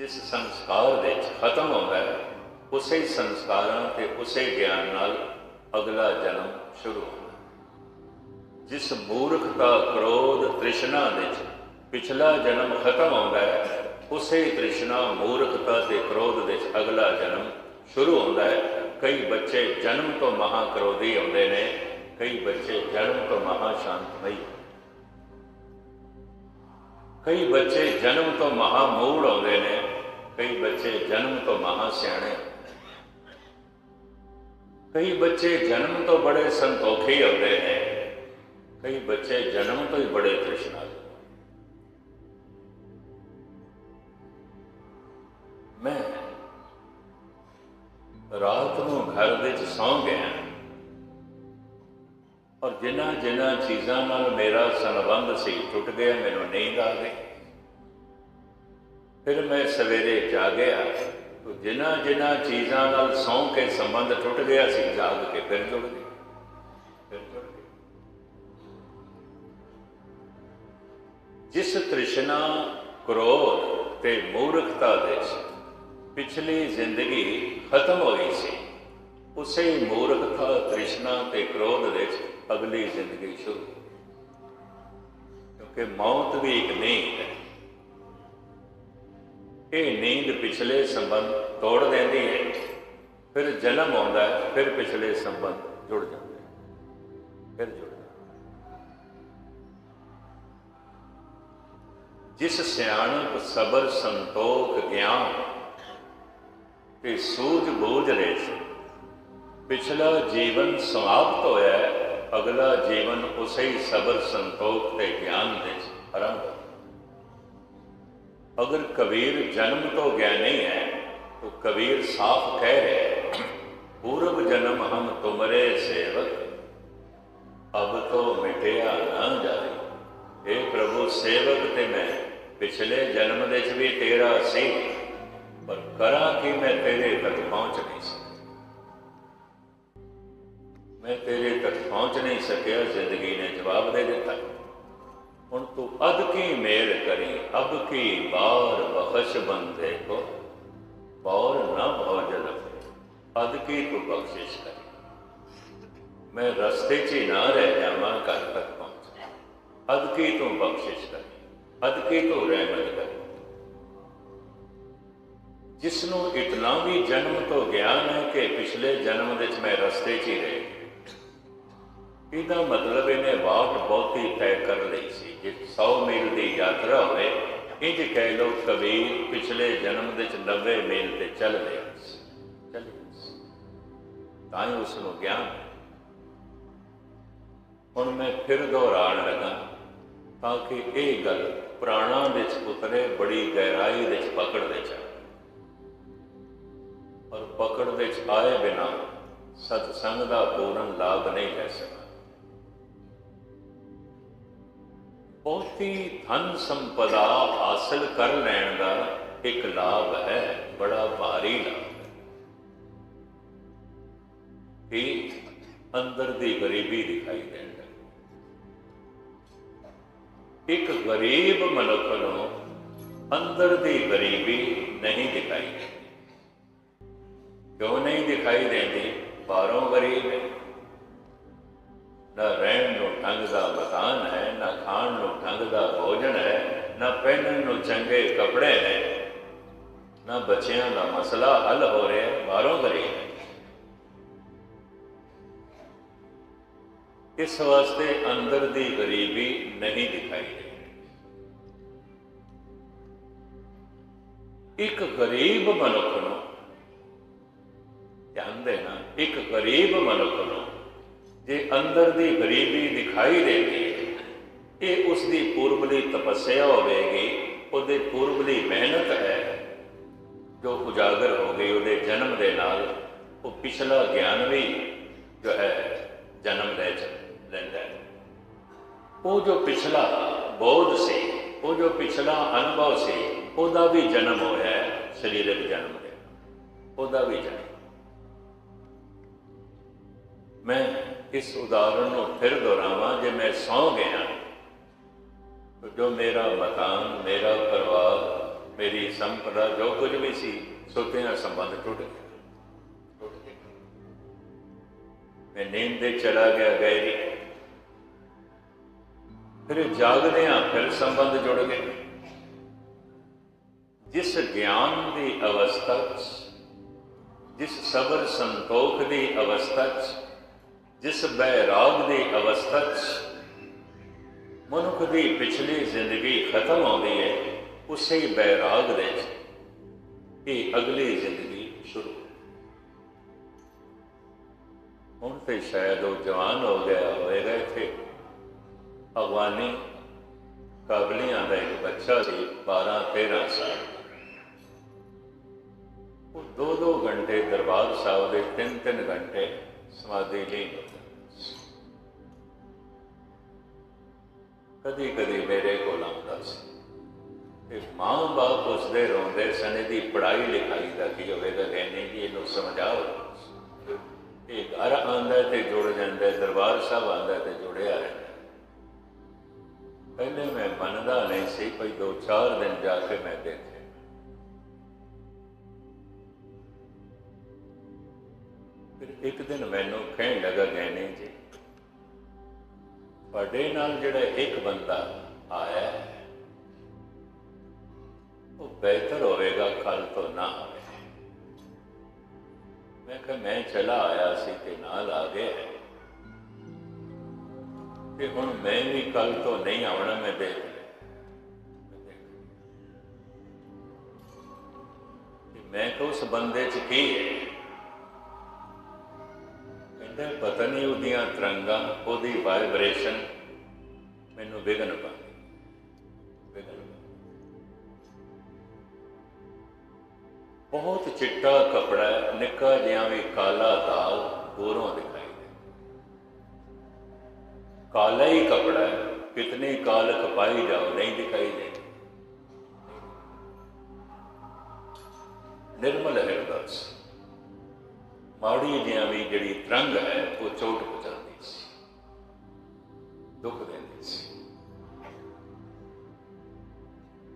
ਜਿਸ ਸੰਸਕਾਰ ਵਿੱਚ ਖਤਮ ਹੁੰਦਾ ਹੈ, ਉਸੇ ਸੰਸਕਾਰਾਂ ਤੇ ਉਸੇ ਗਿਆਨ ਨਾਲ ਅਗਲਾ ਜਨਮ ਸ਼ੁਰੂ ਹੁੰਦਾ ਹੈ। ਜਿਸ ਮੂਰਖਤਾ ਕ੍ਰੋਧ ਤ੍ਰਿਸ਼ਨਾ ਵਿੱਚ ਪਿਛਲਾ ਜਨਮ ਖਤਮ ਹੁੰਦਾ ਹੈ, ਉਸੇ ਤ੍ਰਿਸ਼ਨਾ, ਮੂਰਖਤਾ ਤੇ ਕ੍ਰੋਧ ਵਿੱਚ ਅਗਲਾ ਜਨਮ ਸ਼ੁਰੂ ਹੁੰਦਾ ਹੈ ਕਈ ਬੱਚੇ ਜਨਮ ਤੋਂ ਮਹਾ ਕ੍ਰੋਧੀ ਹੁੰਦੇ ਨੇ, ਕਈ ਬੱਚੇ ਜਨਮ ਤੋਂ ਮਹਾ ਸ਼ਾਂਤਮਈ ਕਈ ਬੱਚੇ ਜਨਮ ਤੋਂ ਮਹਾ ਮੂੜ ਆਉਂਦੇ ਨੇ ਬੱਚੇ ਜਨਮ ਤੋਂ ਮਹਾ ਸਿਆਣੇ। ਕਈ ਬੱਚੇ ਜਨਮ ਤੋਂ ਬੜੇ ਸੰਤੋਖੀ ਹੁੰਦੇ ਨੇ। ਕਈ ਬੱਚੇ ਜਨਮ ਤੋਂ ਹੀ ਬੜੇ ਤ੍ਰਿਸ਼ਨਾਲੂ ਮੈਂ ਰਾਤ ਨੂੰ ਘਰ ਵਿੱਚ ਸੌਂ ਗਿਆ ਔਰ ਜਿਨ੍ਹਾਂ ਜਿਨ੍ਹਾਂ ਚੀਜ਼ਾਂ ਨਾਲ ਮੇਰਾ ਸੰਬੰਧ ਸੀ, ਟੁੱਟ ਗਿਆ, ਮੈਨੂੰ ਨੀਂਦ ਆ ਗਈ। ਫਿਰ ਮੈਂ ਸਵੇਰੇ ਜਾਗਿਆ ਜਿਨ੍ਹਾਂ ਜਿਨ੍ਹਾਂ ਚੀਜ਼ਾਂ ਨਾਲ ਸੌਂ ਕੇ ਸੰਬੰਧ ਟੁੱਟ ਗਿਆ ਸੀ, ਜਾਗ ਕੇ ਫਿਰ ਜੁੜ ਗਏ। ਜਿਸ ਤ੍ਰਿਸ਼ਨਾ ਕ੍ਰੋਧ ਤੇ ਮੂਰਖਤਾ ਦੇ ਪਿਛਲੀ ਜ਼ਿੰਦਗੀ ਖਤਮ ਹੋਈ ਸੀ, ਉਸੇ ਮੂਰਖਤਾ, ਤ੍ਰਿਸ਼ਨਾ ਤੇ ਕ੍ਰੋਧ ਵਿੱਚ ਅਗਲੀ ਜ਼ਿੰਦਗੀ ਸ਼ੁਰੂ। ਕਿਉਂਕਿ ਮੌਤ ਵੀ ਇੱਕ ਨਹੀਂ ਹੈ। ਇਹ ਨੀਂਦ ਪਿਛਲੇ ਸੰਬੰਧ ਤੋੜ ਦਿੰਦੀ ਹੈ। ਫਿਰ ਜਨਮ ਆਉਂਦਾ ਹੈ, ਫਿਰ ਪਿਛਲੇ ਸੰਬੰਧ ਜੁੜ ਜਾਂਦੇ ਫਿਰ ਜੁੜ ਜਿਸ ਸਿਆਣਪ ਸਬਰ ਸੰਤੋਖ ਗਿਆਨ, ਤੇ ਸੂਝ ਬੂਝ ਲੈ ਪਿਛਲਾ ਜੀਵਨ ਸਮਾਪਤ ਹੋਇਆ ਅਗਲਾ ਜੀਵਨ ਉਸੇ ਹੀ ਸਬਰ ਸੰਤੋਖ ਤੇ ਗਿਆਨ ਵਿੱਚ ਆਰੰਭ अगर कबीर जन्म तो ज्ञानी है तो कबीर साफ कह रहे हैं पूर्व जन्म हम तुमरे सेवक अब तो मिटिया ना जाए हे प्रभु सेवक ते मैं पिछले जन्म ਦੇ ਵੀ ਤੇਰਾ ਸੀ ਪਰ ਕਰਾਂ ਕਿ ਮੈਂ ਤੇਰੇ ਤੱਕ ਪਹੁੰਚ ਨਹੀਂ ਸਕਿਆ ਮੈਂ ਤੇਰੇ ਤੱਕ ਪਹੁੰਚ ਨਹੀਂ ਸਕਿਆ ਜ਼ਿੰਦਗੀ ਨੇ ਜਵਾਬ ਦੇ ਦਿੱਤਾ ਹੁਣ ਤੂੰ ਅਦ ਕੀ ਮੇਰ ਕਰੀ? ਅਬ ਕੀ ਬਾਰ ਬਖਸ਼ ਬੰਦੇ ਕੋ? ਬੌਰ ਨਾ ਭੋਜਨ ਅਦ ਕੀ ਤੂੰ ਬਖਸ਼ਿਸ਼ ਕਰੀ? ਮੈਂ ਰਸਤੇ 'ਚ ਹੀ ਨਾ ਰਹਿ ਜਾਵਾਂ, ਘਰ ਤੱਕ ਪਹੁੰਚ ਅਦ ਕੀ ਤੂੰ ਬਖਸ਼ਿਸ਼ ਕਰੀ? ਅਦ ਕੀ ਤੂੰ ਰਹਿਮਤ ਜਿਸ ਨੂੰ ਇਤਨਾ ਵੀ ਜਨਮ ਤੋਂ ਗਿਆਨ ਹੈ ਕਿ ਪਿਛਲੇ ਜਨਮ ਵਿੱਚ ਮੈਂ ਰਸਤੇ 'ਚ ਹੀ ਰਹਿ ਇਹਦਾ ਮਤਲਬ ਇਹਨੇ ਬਾਟ ਬਹੁਤੀ ਤੈਅ ਕਰ ਲਈ ਸੀ। ਜੇ 100 ਮੀਲ ਦੀ ਯਾਤਰਾ ਹੋਵੇ ਇੰਜ ਕਹਿ ਲਓ ਕਬੀਰ ਪਿਛਲੇ ਜਨਮ ਵਿੱਚ 90 ਮੀਲ ਤੇ ਚੱਲ ਰਿਹਾ ਸੀ। ਚੱਲ ਤਾਂ ਹੀ ਉਸ ਨੂੰ ਗਿਆਨ ਹੁਣ ਮੈਂ ਫਿਰ ਦੁਹਰਾਣ ਲੱਗਾ ਤਾਂ ਕਿ ਇਹ ਗੱਲ ਪ੍ਰਾਣਾਂ ਵਿੱਚ ਉਤਰੇ, ਬੜੀ ਗਹਿਰਾਈ ਵਿੱਚ ਪਕੜ ਦੇ ਜਾ ਔਰ ਪਕੜ ਵਿੱਚ ਆਏ ਬਿਨਾ ਸਤਸੰਗ ਦਾ ਪੂਰਨ ਲਾਭ ਨਹੀਂ ਲੈ ਸਕਦਾ ਬਹੁਤੀ ਧਨ ਸੰਪਦਾ ਹਾਸਲ ਕਰ ਲੈਣ ਦਾ ਇੱਕ ਲਾਭ ਹੈ, ਬੜਾ ਭਾਰੀ ਲਾਭ ਹੈ। ਕਿ ਅੰਦਰ ਦੀ ਗਰੀਬੀ ਦਿਖਾਈ ਦਿੰਦਾ ਇੱਕ ਗਰੀਬ ਮਨੁੱਖ ਨੂੰ ਅੰਦਰ ਦੀ ਗਰੀਬੀ ਨਹੀਂ ਦਿਖਾਈ ਦਿੰਦੀ। ਕਿਉਂ ਨਹੀਂ ਦਿਖਾਈ ਦਿੰਦੀ? ਬਾਹਰੋਂ ਗਰੀਬ ਹੈ। ਨਾ ਰਹਿਣ ਨੂੰ ਢੰਗ ਦਾ ਮਕਾਨ ਹੈ, ਨਾ ਖਾਣ ਨੂੰ ਢੰਗ ਦਾ ਭੋਜਨ ਹੈ, ਨਾ ਪਹਿਨਣ ਨੂੰ ਚੰਗੇ ਕੱਪੜੇ ਨੇ ਨਾ ਬੱਚਿਆਂ ਦਾ ਮਸਲਾ ਹੱਲ ਹੋ ਰਿਹਾ, ਬਾਹਰੋਂ ਗਰੀਬ ਇਸ ਵਾਸਤੇ ਅੰਦਰ ਦੀ ਗਰੀਬੀ ਨਹੀਂ ਦਿਖਾਈ ਦਿੰਦੀ ਇੱਕ ਗਰੀਬ ਮਨੁੱਖ ਨੂੰ, ਧਿਆਨ ਦੇਣਾ, ਇੱਕ ਗਰੀਬ ਮਨੁੱਖ ਨੂੰ ਜੇ ਅੰਦਰ ਦੀ ਗਰੀਬੀ ਦਿਖਾਈ ਦੇਗੀ ਇਹ ਉਸ ਦੀ ਪੂਰਬਲੀ ਤਪੱਸਿਆ ਹੋਵੇਗੀ, ਉਹਦੇ ਪੂਰਬਲੀ ਮਿਹਨਤ ਹੈ। ਜੋ ਉਜਾਗਰ ਹੋ ਗਈ ਉਹਦੇ ਜਨਮ ਦੇ ਨਾਲ, ਉਹ ਪਿਛਲਾ ਗਿਆਨ ਵੀ ਜੋ ਹੈ, ਜਨਮ ਲੈ ਲੈਂਦਾ ਹੈ। ਉਹ ਜੋ ਪਿਛਲਾ ਬੋਧ ਸੀ, ਉਹ ਜੋ ਪਿਛਲਾ ਅਨੁਭਵ ਸੀ, ਉਹਦਾ ਵੀ ਜਨਮ ਹੋਇਆ ਹੈ, ਸਰੀਰਕ ਜਨਮ ਦੇ ਉਹਦਾ ਵੀ ਜਨਮ। ਮੈਂ ਇਸ ਉਦਾਹਰਣ ਨੂੰ ਫਿਰ ਦੁਹਰਾਵਾਂ ਜੇ ਮੈਂ ਸੌ ਗਿਆ। ਜੋ ਮੇਰਾ ਮਕਾਨ, ਮੇਰਾ ਪਰਿਵਾਰ, ਮੇਰੀ ਸੰਪਦਾ, ਜੋ ਕੁਝ ਵੀ ਸੀ ਸੁੱਤਿਆਂ ਸੰਬੰਧ ਟੁੱਟ ਗਿਆ। ਮੈਂ ਨੀਂਦ ਦੇ ਚਲਾ ਗਿਆ ਗਹਿਰੀ ਫਿਰ ਜਾਗਦਿਆਂ ਫਿਰ ਸੰਬੰਧ ਜੁੜ ਗਏ। ਜਿਸ ਗਿਆਨ ਦੀ ਅਵਸਥਾ 'ਚ, ਜਿਸ ਸਬਰ ਸੰਤੋਖ ਦੀ ਅਵਸਥਾ 'ਚ ਜਿਸ ਬੈਰਾਗ ਦੀ ਅਵਸਥਾ 'ਚ ਮਨੁੱਖ ਦੀ ਪਿਛਲੀ ਜ਼ਿੰਦਗੀ ਖਤਮ ਆਉਂਦੀ ਹੈ, ਉਸੇ ਬੈਰਾਗ ਦੇ ਇਹ ਅਗਲੀ ਜ਼ਿੰਦਗੀ ਸ਼ੁਰੂ ਹੁਣ ਤੇ ਸ਼ਾਇਦ ਉਹ ਜਵਾਨ ਹੋ ਗਿਆ ਹੋਵੇਗਾ ਇੱਥੇ। ਅਗਵਾਨੀ ਕਾਬਲੀਆਂ ਦਾ ਇੱਕ ਬੱਚਾ ਸੀ 12 13 ਸਾਲ। ਉਹ ਦੋ ਦੋ ਘੰਟੇ ਦਰਬਾਰ ਸਾਹਿਬ ਦੇ ਤਿੰਨ ਤਿੰਨ ਘੰਟੇ ਸਮਾਧੀ ਲਈ ਕਦੀ ਕਦੀ ਮੇਰੇ ਕੋਲ ਆਉਂਦਾ ਸੀ। ਤੇ ਮਾਂ ਬਾਪ ਉਸਦੇ ਰੋਂਦੇ ਸਨ, ਇਹਦੀ ਪੜ੍ਹਾਈ ਲਿਖਾਈ ਦਾ ਕੀ ਹੋਵੇਗਾ ਕਹਿੰਦੇ ਜੀ, ਇਹਨੂੰ ਸਮਝਾਓ। ਇਹ ਘਰ ਆਂਦਾ ਤੇ ਜੁੜ ਜਾਂਦਾ, ਦਰਬਾਰ ਸਾਹਿਬ ਆਂਦਾ ਤੇ ਜੁੜਿਆ ਰਹਿੰਦਾ। ਪਹਿਲੇ ਮੈਂ ਮੰਨਦਾ ਨਹੀਂ ਸੀ ਕੋਈ ਦੋ ਚਾਰ ਦਿਨ ਜਾ ਕੇ ਮੈਂ ਦੇਖਿਆ ਇੱਕ ਦਿਨ ਮੈਨੂੰ ਕਹਿਣ ਲੱਗਾ ਗੈਨੇ ਜੀ, ਤੁਹਾਡੇ ਨਾਲ ਜਿਹੜਾ ਇੱਕ ਬੰਦਾ ਆਇਆ, ਉਹ ਬਿਹਤਰ ਹੋਵੇਗਾ ਕੱਲ ਤੋਂ ਨਾ ਆਵੇ ਮੈਂ ਕਿਹਾ, ਮੈਂ ਚਲਾ ਆਇਆ ਸੀ ਤੇ ਨਾਲ ਆ ਗਿਆ। ਤੇ ਹੁਣ ਮੈਂ ਵੀ ਕੱਲ ਤੋਂ ਨਹੀਂ ਆਉਣਾ, ਮੈਂ ਦੇਖ ਮੈਂ ਮੈਂ ਕਿਹਾ, ਉਸ ਬੰਦੇ 'ਚ ਕੀ ਹੈ? ਕਹਿੰਦਾ ਪਤਾ ਨਹੀਂ ਉਹਦੀਆਂ ਤਰੰਗਾਂ, ਉਹਦੀ ਵਾਈਬ੍ਰੇਸ਼ਨ ਮੈਨੂੰ ਵਿਗਨ ਪਾਉਂਦੀ ਵਿਗਨ ਬਹੁਤ ਚਿੱਟਾ ਕਪੜਾ ਨਿੱਕਾ ਜਿਹਾ ਵੀ ਕਾਲਾ ਦਾਲ ਦੂਰੋਂ ਦਿਖਾਈ ਦੇ। ਕਾਲਾ ਹੀ ਕਪੜਾ ਹੈ, ਕਿਤਨੀ ਕਾਲਕ ਪਾਈ ਜਾਓ, ਨਹੀਂ ਦਿਖਾਈ ਦੇ। ਨਿਰਮਲ ਹੈ ਸੀ ਮਾੜੀ ਜਿਹਾ ਵੀ ਜਿਹੜੀ ਤਰੰਗ ਹੈ, ਉਹ ਚੋਟ ਪਹੁੰਚਾਉਂਦੀ ਸੀ। ਦੁੱਖ ਦਿੰਦੀ ਸੀ।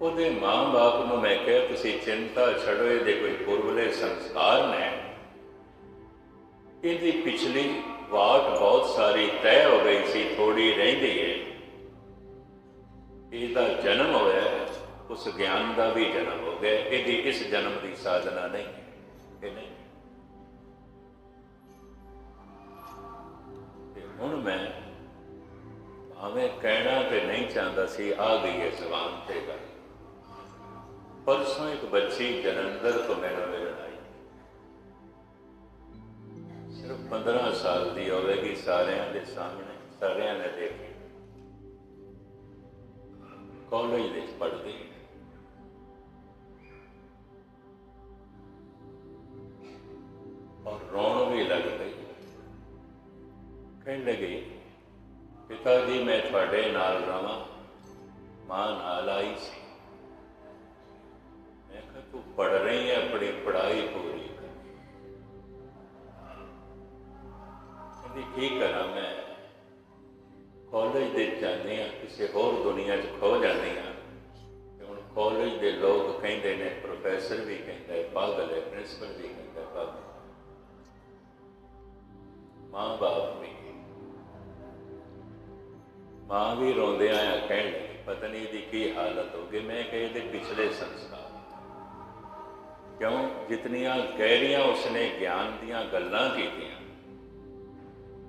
ਉਹਦੇ ਮਾਂ-ਬਾਪ ਨੂੰ ਮੈਂ ਕਿਹਾ, ਤੁਸੀਂ ਚਿੰਤਾ ਛੱਡੋ, ਇਹਦੇ ਕੋਈ ਪੁਰਵਲੇ ਸੰਸਕਾਰ ਨੇ। ਇਹਦੀ ਪਿਛਲੀ ਵਾਟ ਬਹੁਤ ਸਾਰੀ ਤੈਅ ਹੋ ਗਈ ਸੀ ਥੋੜੀ ਰਹਿੰਦੀ ਹੈ। ਇਹਦਾ ਜਨਮ ਹੋਇਆ, ਉਸ ਗਿਆਨ ਦਾ ਵੀ ਜਨਮ ਹੋ ਗਿਆ। ਇਹਦੀ ਇਸ ਜਨਮ ਦੀ ਸਾਧਨਾ ਨਹੀਂ ਇਹ ਨਹੀਂ ਨਹੀਂ ਚਾਹੁੰਦਾ ਸੀ ਆ ਗਈ ਹੈ ਜ਼ਬਾਨ ਤੇ ਗੱਲ। ਪਰਸੋਂ ਇੱਕ ਬੱਚੀ ਜਲੰਧਰ ਤੋਂ ਮੈਨੂੰ ਮਿਲਣ ਆਈ। ਸਿਰਫ 15 ਸਾਲ ਦੀ ਹੋਵੇਗੀ ਸਾਰਿਆਂ ਦੇ ਸਾਹਮਣੇ, ਸਾਰਿਆਂ ਨੇ ਦੇਖੀ। ਕਾਲਜ ਵਿੱਚ ਪੜ੍ਹਦੀ ਔਰ ਰੋਣ ਵੀ ਲੱਗ ਗਈ। ਕਹਿਣ ਲੱਗੀ, ਪਿਤਾ ਜੀ, ਮੈਂ ਤੁਹਾਡੇ ਨਾਲ ਰਵਾਂ। ਮਾਂ ਨਾਲ ਆਈ ਸੀ। ਮੈਂ ਕਿਹਾ, ਤੂੰ ਪੜ ਰਹੀ ਹੈ, ਆਪਣੀ ਪੜ੍ਹਾਈ ਪੂਰੀ ਕਰ। ਕਹਿੰਦੀ, ਕੀ ਕਰਾਂ ਮੈਂ? ਕਾਲਜ ਦੇ ਜਾਂਦੇ ਆ ਕਿਸੇ ਹੋਰ ਦੁਨੀਆ 'ਚ ਖੋ ਜਾਂਦੇ ਆ ਤੇ ਹੁਣ ਕਾਲਜ ਦੇ ਲੋਕ ਕਹਿੰਦੇ ਨੇ, ਪ੍ਰੋਫੈਸਰ ਵੀ ਕਹਿੰਦਾ ਹੈ, ਪਾਗਲ ਹੈ, ਪ੍ਰਿੰਸੀਪਲ ਵੀ ਕਹਿੰਦਾ ਪਾਗਲ ਮਾਂ ਬਾਪ ਵੀ। ਮਾਂ ਵੀ ਰੋਂਦਿਆਂ ਆ ਕਹਿਣ ਲੱਗੀ ਪਤਾ ਕੀ ਹਾਲਤ ਹੋ ਗਈ? ਮੈਂ ਕਹੇ ਦੇ ਪਿਛਲੇ ਸੰਸਕਾਰ। ਕਿਉਂ? ਜਿਤਨੀਆਂ ਗਹਿਰੀਆਂ ਉਸਨੇ ਗਿਆਨ ਦੀਆਂ ਗੱਲਾਂ ਕੀਤੀਆਂ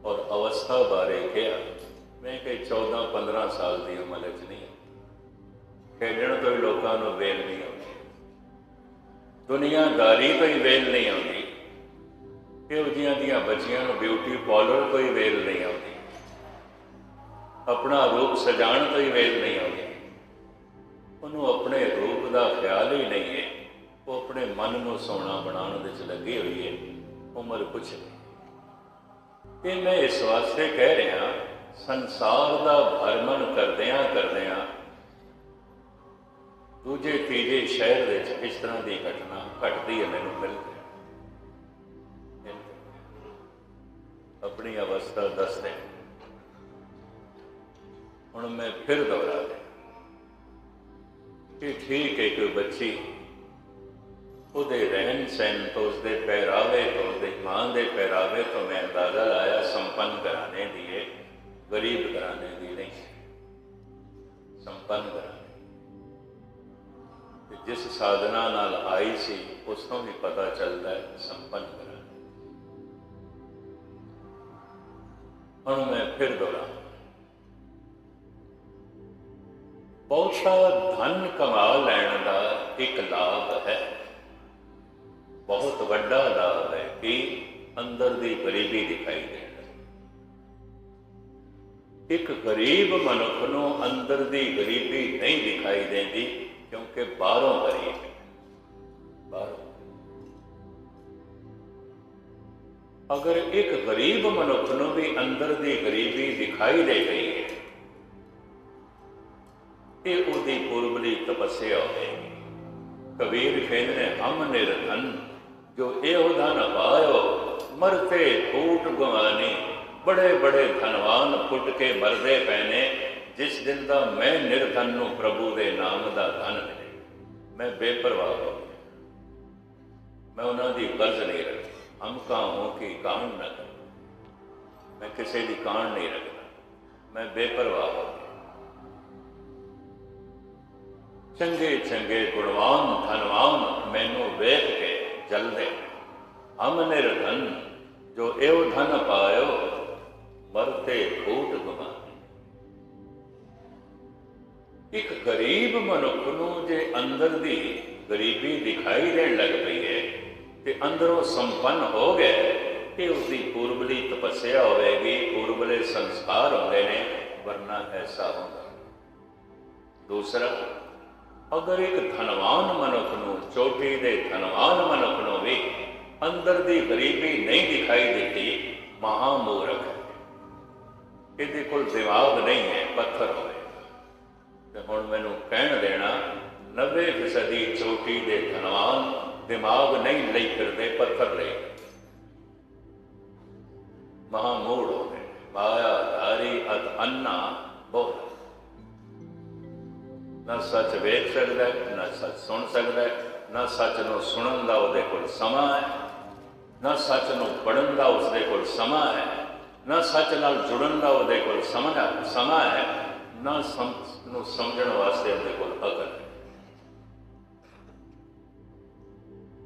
ਔਰ ਅਵਸਥਾ ਬਾਰੇ ਕਿਹਾ, ਮੈਂ ਕਿ 14 15 ਸਾਲ ਦੀ ਉਮਰ ਵਿੱਚ ਨਹੀਂ ਖੇਡਣ ਤੋਂ ਹੀ ਲੋਕਾਂ ਨੂੰ ਵੇਲ ਨਹੀਂ ਆਉਂਦੀ। ਦੁਨੀਆਦਾਰੀ ਤੋਂ ਹੀ ਵੇਲ ਨਹੀਂ ਆਉਂਦੀ। ਇਹੋ ਜਿਹੀਆਂ ਦੀਆਂ ਬੱਚੀਆਂ ਨੂੰ ਬਿਊਟੀ ਪਾਰਲਰ ਤੋਂ ਹੀ ਵੇਲ ਨਹੀਂ ਆਉਂਦੀ। ਆਪਣਾ ਰੂਪ ਸਜਾਣ ਤੋਂ ਹੀ ਵੇਲ ਨਹੀਂ ਆਉਂਦੀ। ਉਹਨੂੰ ਆਪਣੇ ਰੂਪ ਦਾ ਖਿਆਲ ਹੀ ਨਹੀਂ ਹੈ। ਉਹ ਆਪਣੇ ਮਨ ਨੂੰ ਸੋਹਣਾ ਬਣਾਉਣ ਵਿੱਚ ਲੱਗੀ ਹੋਈ ਹੈ। ਉਮਰ ਕੁਛ ਨਹੀਂ। ਇਹ ਮੈਂ ਇਸ ਵਾਸਤੇ ਕਹਿ ਰਿਹਾ, ਸੰਸਾਰ ਦਾ ਭਰਮਣ ਕਰਦਿਆਂ ਕਰਦਿਆਂ ਦੂਜੇ ਤੀਜੇ ਸ਼ਹਿਰ ਵਿੱਚ ਇਸ ਤਰ੍ਹਾਂ ਦੀ ਘਟਨਾ ਘਟਦੀ ਹੈ ਮੈਨੂੰ ਮਿਲਦੀ ਹੈ ਆਪਣੀ ਅਵਸਥਾ ਦੱਸਦੇ ਹੁਣ ਮੈਂ ਫਿਰ ਦੁਹਰਾ ਦੇ ਕਿ ਠੀਕ ਹੈ ਕੋਈ ਬੱਚੀ। ਉਹਦੇ ਰਹਿਣ ਸਹਿਣ ਤੋਂ, ਉਸਦੇ ਪਹਿਰਾਵੇ ਤੋਂ ਉਸਦੇ ਮਾਂ ਦੇ ਪਹਿਰਾਵੇ ਤੋਂ ਮੈਂ ਅੰਦਾਜ਼ਾ ਲਾਇਆ ਸੰਪੰਨ ਘਰਾਣੇ ਦੀ ਹੈ ਗਰੀਬ ਘਰਾਣੇ ਦੀ ਨਹੀਂ। ਸੰਪੰਨ ਘਰਾਣੇ। ਤੇ ਜਿਸ ਸਾਧਨਾ ਨਾਲ ਆਈ ਸੀ, ਉਸ ਤੋਂ ਵੀ ਪਤਾ ਚੱਲਦਾ ਹੈ ਸੰਪੰਨ ਘਰਾਣੇ। ਹੁਣ ਮੈਂ ਫਿਰ ਦੁਹਰਾ ਬਹੁਤਾ ਧਨ ਕਮਾ ਲੈਣ ਦਾ ਇੱਕ ਲਾਭ ਹੈ। ਬਹੁਤ ਵੱਡਾ ਲਾਭ ਹੈ ਕਿ ਅੰਦਰ ਦੀ ਗਰੀਬੀ ਦਿਖਾਈ ਦੇਣ। ਇੱਕ ਗਰੀਬ ਮਨੁੱਖ ਨੂੰ ਅੰਦਰ ਦੀ ਗਰੀਬੀ ਨਹੀਂ ਦਿਖਾਈ ਦਿੰਦੀ ਕਿਉਂਕਿ ਬਾਹਰੋਂ ਗਰੀਬ ਹੈ। ਬਾਹਰੋਂ। ਅਗਰ ਇੱਕ ਗਰੀਬ ਮਨੁੱਖ ਨੂੰ ਵੀ ਅੰਦਰ ਦੀ ਗਰੀਬੀ ਦਿਖਾਈ ਦੇ ਗਈ ਪੁਰਬਲੀ ਤਪੱਸਿਆ ਹੋਵੇਗੀ ਕਬੀਰ ਕਹਿੰਦੇ ਨੇ ਹਮ ਨਿਰਧਨ, ਜੋ ਇਹੋ ਧਨ ਪਾਇਓ, ਮਰਤੇ ਫੂਟ ਗਵਾਨੀ ਬੜੇ ਬੜੇ ਧਨਵਾਨ ਫੁੱਟ ਜਿਸ ਦਿਨ ਦਾ ਮੈਂ ਨਿਰਧਨ ਨੂੰ ਪ੍ਰਭੂ ਦੇ ਨਾਮ ਦਾ ਧਨ ਮਿਲੇ। ਮੈਂ ਬੇਪਰਵਾਹ ਹੋ ਗਿਆ। ਮੈਂ ਉਹਨਾਂ ਦੀ ਕਰਜ਼ ਨਹੀਂ ਰੱਖੀ। ਹਮ ਕਾਹੋਂ ਕਿ ਕਾਣ ਨਾ ਮੈਂ ਕਿਸੇ ਦੀ ਕਾਣ ਨਹੀਂ ਰੱਖਦਾ। ਮੈਂ ਬੇਪਰਵਾਹ ਹੋ ਚੰਗੇ ਚੰਗੇ ਗੁਣਵਾਨ, ਧਨਵਾਨ ਮੈਨੂੰ ਵੇਖ ਕੇ ਜਲਦੇ। ਹਮ ਨਿਰਧਨ ਜੋ ਇਹੋ ਧਨ ਪਾਇਓ, ਮਰਤੇ ਫੂਟ ਗੁਮਾ ਇੱਕ ਗਰੀਬ ਮਨੁੱਖ ਨੂੰ ਜੇ ਅੰਦਰ ਦੀ ਗਰੀਬੀ ਦਿਖਾਈ ਦੇਣ ਲੱਗ ਪਈ ਹੈ, ਤੇ ਅੰਦਰੋਂ ਸੰਪੰਨ ਹੋ ਗਏ ਇਹ ਉਸਦੀ ਪੂਰਬਲੀ ਤਪੱਸਿਆ ਹੋਵੇਗੀ, ਪੂਰਬਲੇ ਸੰਸਕਾਰ ਹੁੰਦੇ ਨੇ, ਵਰਨਾ ਐਸਾ ਹੁੰਦਾ। ਦੂਸਰਾ ਅਗਰ ਇੱਕ ਧਨਵਾਨ ਮਨੁੱਖ ਨੂੰ ਚੋਟੀ ਦੇ ਧਨਵਾਨ ਮਨੁੱਖ ਨੂੰ ਵੀ ਅੰਦਰ ਦੀ ਗਰੀਬੀ ਨਹੀਂ ਦਿਖਾਈ ਦਿੱਤੀ ਮਹਾ ਮੂਰਖ ਹੈ। ਇਹਦੇ ਕੋਲ ਦਿਮਾਗ ਨਹੀਂ ਹੈ, ਪੱਥਰ ਹੋਵੇ ਤੇ ਹੁਣ ਮੈਨੂੰ ਕਹਿਣ ਦੇਣਾ 90% ਚੋਟੀ ਦੇ ਧਨਵਾਨ ਦਿਮਾਗ ਨਹੀਂ ਲਈ ਫਿਰਦੇ, ਪੱਥਰ ਲਈ। ਮਹਾ ਮੂੜ ਹੋ ਮਾਇਆ ਧਾਰੀ ਅਤ ਅੰਨਾ ਬਹੁਤ ਨਾ ਸੱਚ ਵੇਖ ਸਕਦਾ, ਨਾ ਸੱਚ ਸੁਣ ਸਕਦਾ, ਨਾ ਸੱਚ ਨੂੰ ਸੁਣਨ ਦਾ ਉਹਦੇ ਕੋਲ ਸਮਾਂ ਹੈ, ਨਾ ਸੱਚ ਨੂੰ ਪੜਨ ਦਾ ਉਸਦੇ ਕੋਲ ਸਮਾਂ ਹੈ, ਨਾ ਸੱਚ ਨਾਲ ਜੁੜਨ ਦਾ ਉਹਦੇ ਕੋਲ ਸਮਾਂ ਸਮਾਂ ਹੈ, ਨਾ ਸਮ, ਨੂੰ ਸਮਝਣ ਵਾਸਤੇ ਉਹਦੇ ਕੋਲ ਅਕਲ ਹੈ।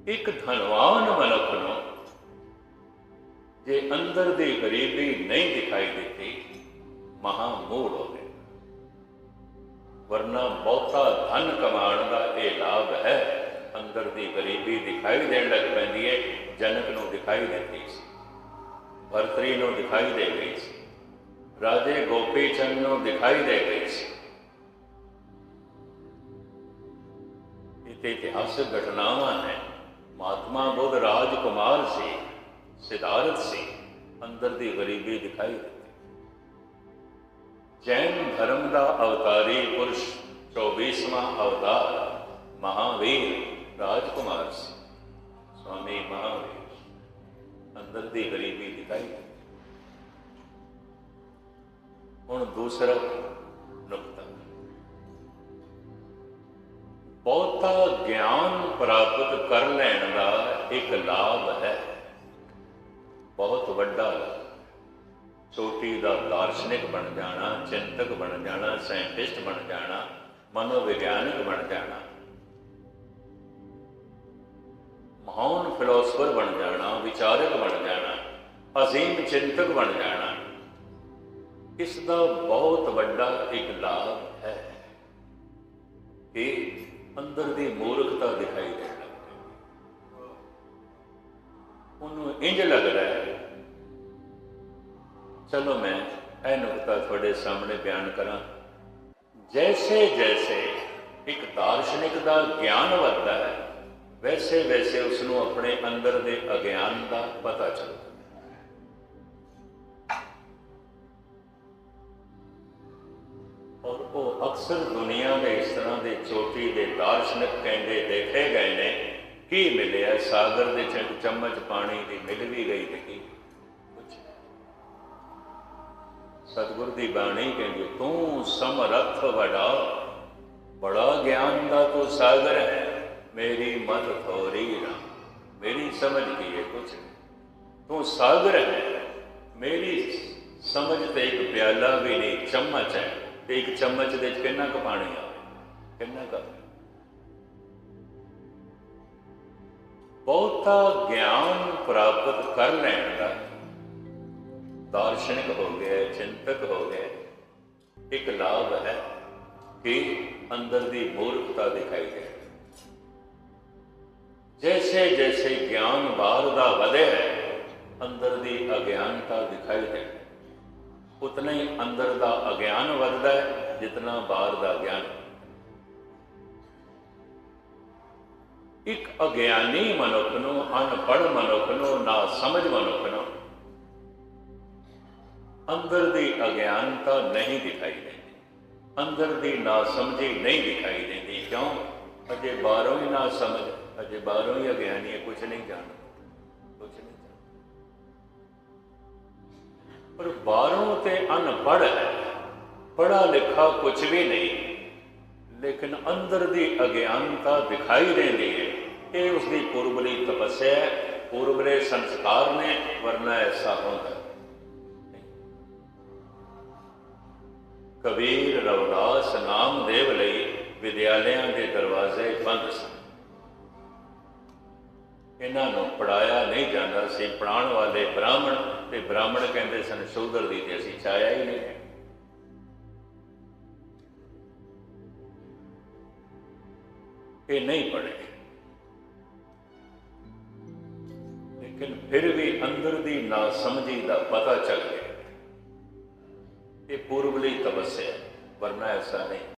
ਇੱਕ ਧਨਵਾਨ ਮਨੁੱਖ ਨੂੰ ਜੇ ਅੰਦਰ ਦੀ ਗਰੀਬੀ ਨਹੀਂ ਦਿਖਾਈ ਦਿੱਤੀ ਮਹਾ ਮੂੜ ਹੋ ਵਰਨਾ ਬਹੁਤਾ ਧਨ ਕਮਾਉਣ ਦਾ ਇਹ ਲਾਭ ਹੈ। ਅੰਦਰ ਦੀ ਗਰੀਬੀ ਦਿਖਾਈ ਦੇਣ ਲੱਗ ਪੈਂਦੀ ਹੈ ਜਨਕ ਨੂੰ ਦਿਖਾਈ ਦਿੰਦੀ ਸੀ। ਭਰਤਰੀ ਨੂੰ ਦਿਖਾਈ ਦੇ ਗਈ ਸੀ। ਰਾਜੇ ਗੋਪੀ ਚੰਦ ਨੂੰ ਦਿਖਾਈ ਦੇ ਗਈ ਸੀ। ਇਹ ਤੇ ਇਤਿਹਾਸਕ ਘਟਨਾਵਾਂ ਨੇ। ਮਹਾਤਮਾ ਬੁੱਧ ਰਾਜਕੁਮਾਰ ਸੀ, ਸਿਧਾਰਥ ਸੀ। ਅੰਦਰ ਦੀ ਗਰੀਬੀ ਦਿਖਾਈ ਦਿੱਤੀ ਜੈਨ ਧਰਮ ਦਾ ਅਵਤਾਰੀ ਪੁਰਸ਼ 24ਵਾਂ ਅਵਤਾਰ, ਮਹਾਵੀਰ ਰਾਜਕੁਮਾਰ ਸੀ। ਸਵਾਮੀ ਮਹਾਵੀਰ, ਅੰਦਰ ਦੀ ਗਰੀਬੀ ਦਿਖਾਈ। ਹੁਣ ਦੂਸਰਾ ਨੁਕਤਾ। ਬਹੁਤਾ ਗਿਆਨ ਪ੍ਰਾਪਤ ਕਰ ਲੈਣ ਦਾ ਇੱਕ ਲਾਭ ਹੈ। ਛੋਟੀ ਦਾ ਦਾਰਸ਼ਨਿਕ ਬਣ ਜਾਣਾ, ਚਿੰਤਕ ਬਣ ਜਾਣਾ, ਸਾਇੰਟਿਸਟ ਬਣ ਜਾਣਾ, ਮਨੋਵਿਗਿਆਨਕ ਬਣ ਜਾਣਾ। ਮਹਾਨ ਫਿਲਾਸਫਰ ਬਣ ਜਾਣਾ, ਵਿਚਾਰਕ ਬਣ ਜਾਣਾ, ਅਜ਼ੀਮ ਚਿੰਤਕ ਬਣ ਜਾਣਾ। ਇਸ ਦਾ ਬਹੁਤ ਵੱਡਾ ਇੱਕ ਲਾਭ ਹੈ ਕਿ ਅੰਦਰ ਦੀ ਮੂਰਖਤਾ ਦਿਖਾਈ ਦੇਣ ਲੱਗ ਉਹਨੂੰ ਇੰਜ ਲੱਗਦਾ ਹੈ ਚਲੋ ਮੈਂ ਇਹ ਨੁਕਤਾ ਤੁਹਾਡੇ ਸਾਹਮਣੇ ਬਿਆਨ ਕਰਾਂ ਜੈਸੇ ਜੈਸੇ ਇੱਕ ਦਾਰਸ਼ਨਿਕ ਦਾ ਗਿਆਨ ਵੱਧਦਾ ਹੈ ਵੈਸੇ ਵੈਸੇ ਉਸ ਨੂੰ ਆਪਣੇ ਅੰਦਰ ਦੇ ਅਗਿਆਨ ਦਾ ਪਤਾ ਚੱਲਦਾ ਔਰ ਉਹ ਅਕਸਰ ਦੁਨੀਆ ਦੇ ਇਸ ਤਰ੍ਹਾਂ ਦੇ ਚੋਟੀ ਦੇ ਦਾਰਸ਼ਨਿਕ ਕਹਿੰਦੇ ਦੇਖੇ ਗਏ ਨੇ ਕੀ ਮਿਲਿਆ ਸਾਗਰ ਦੇ ਚ ਚਮਚ ਪਾਣੀ ਦੀ ਮਿਲ ਵੀ ਗਈ ਤੇ ਕੀ ਸਤਿਗੁਰ ਦੀ ਬਾਣੀ ਕਹਿੰਦੀ, ਤੂੰ ਸਮਰੱਥ ਵਡਾ। ਬੜਾ ਗਿਆਨ ਦਾ ਤੂੰ ਸਾਗਰ ਹੈ। ਮੇਰੀ ਮਤ ਥੋਰੀ ਨਾ ਮੇਰੀ ਸਮਝ ਕੀ ਹੈ ਕੁਛ ਤੂੰ ਸਾਗਰ ਹੈ। ਮੇਰੀ ਸਮਝ ਤੇ ਇੱਕ ਪਿਆਲਾ ਵੀ ਨਹੀਂ ਚਮਚ ਹੈ। ਤੇ ਇੱਕ ਚਮਚ ਦੇ ਵਿੱਚ ਕਿੰਨਾ ਕੁ ਪਾਣੀ ਆ? ਕਿੰਨਾ ਕੁ? ਬਹੁਤਾ ਗਿਆਨ ਪ੍ਰਾਪਤ ਕਰ ਲੈਣ ਦਾ ਦਾਰਸ਼ਨਿਕ ਹੋ ਗਿਆ ਚਿੰਤਕ ਹੋ ਗਿਆ ਇੱਕ ਲਾਭ ਹੈ ਕਿ ਅੰਦਰ ਦੀ ਮੂਰਖਤਾ ਦਿਖਾਈ ਦੇ ਜੈਸੇ ਜੈਸੇ ਗਿਆਨ ਬਾਹਰ ਦਾ ਵਧੇ ਹੈ, ਅੰਦਰ ਦੀ ਅਗਿਆਨਤਾ ਦਿਖਾਈ ਦੇ ਉਤਨਾ ਹੀ ਅੰਦਰ ਦਾ ਅਗਿਆਨ ਵੱਧਦਾ ਹੈ, ਜਿਤਨਾ ਬਾਹਰ ਦਾ ਗਿਆਨ ਇੱਕ ਅਗਿਆਨੀ ਮਨੁੱਖ ਨੂੰ, ਅਨਪੜ੍ਹ ਮਨੁੱਖ ਨੂੰ ਨਾ ਸਮਝ ਮਨੁੱਖ ਅੰਦਰ ਦੀ ਅਗਿਆਨਤਾ ਨਹੀਂ ਦਿਖਾਈ ਦਿੰਦੀ। ਅੰਦਰ ਦੀ ਨਾ ਸਮਝੀ ਨਹੀਂ ਦਿਖਾਈ ਦਿੰਦੀ। ਕਿਉਂ? ਅਜੇ ਬਾਹਰੋਂ ਹੀ ਨਾ ਸਮਝ ਅਜੇ ਬਾਹਰੋਂ ਹੀ ਅਗਿਆਨੀ ਹੈ ਕੁਝ ਨਹੀਂ ਜਾਣਦਾ। ਕੁਝ ਨਹੀਂ ਜਾਣਦਾ। ਪਰ ਬਾਹਰੋਂ ਤੇ ਅਨਪੜ੍ਹ ਹੈ। ਪੜ੍ਹਾ ਲਿਖਾ ਕੁਝ ਵੀ ਨਹੀਂ। ਲੇਕਿਨ ਅੰਦਰ ਦੀ ਅਗਿਆਨਤਾ ਦਿਖਾਈ ਦਿੰਦੀ ਹੈ। ਇਹ ਉਸ ਦੀ ਪੂਰਬਲੀ ਤਪੱਸਿਆ ਹੈ। ਸੰਸਕਾਰ ਨੇ ਵਰਨਾ ਐਸਾ ਹੁੰਦਾ। ਕਬੀਰ ਰਵਿਦਾਸ ਨਾਮਦੇਵ ਲਈ ਵਿਦਿਆਲਿਆਂ ਦੇ ਦਰਵਾਜ਼ੇ ਬੰਦ ਸਨ। ਇਹਨਾਂ ਨੂੰ ਪੜਾਇਆ ਨਹੀਂ ਜਾਂਦਾ ਸੀ। ਪੜਾਉਣ ਵਾਲੇ ਬ੍ਰਾਹਮਣ ਤੇ ਬ੍ਰਾਹਮਣ ਕਹਿੰਦੇ ਸਨ ਸ਼ੂਦਰ ਦੀ ਤੇ ਅਸੀਂ ਚਾਹਿਆ ਹੀ ਨਹੀਂ ਇਹ ਨਹੀਂ ਪੜੇ ਲੇਕਿਨ ਫਿਰ ਵੀ ਅੰਦਰ ਦੀ ਨਾ ਸਮਝੀ ਦਾ ਪਤਾ ਚੱਲ ਗਿਆ। ਇਹ ਪੂਰਬ ਲਈ ਤਪੱਸਿਆ ਵਰਨਾ ਐਸਾ ਨਹੀਂ।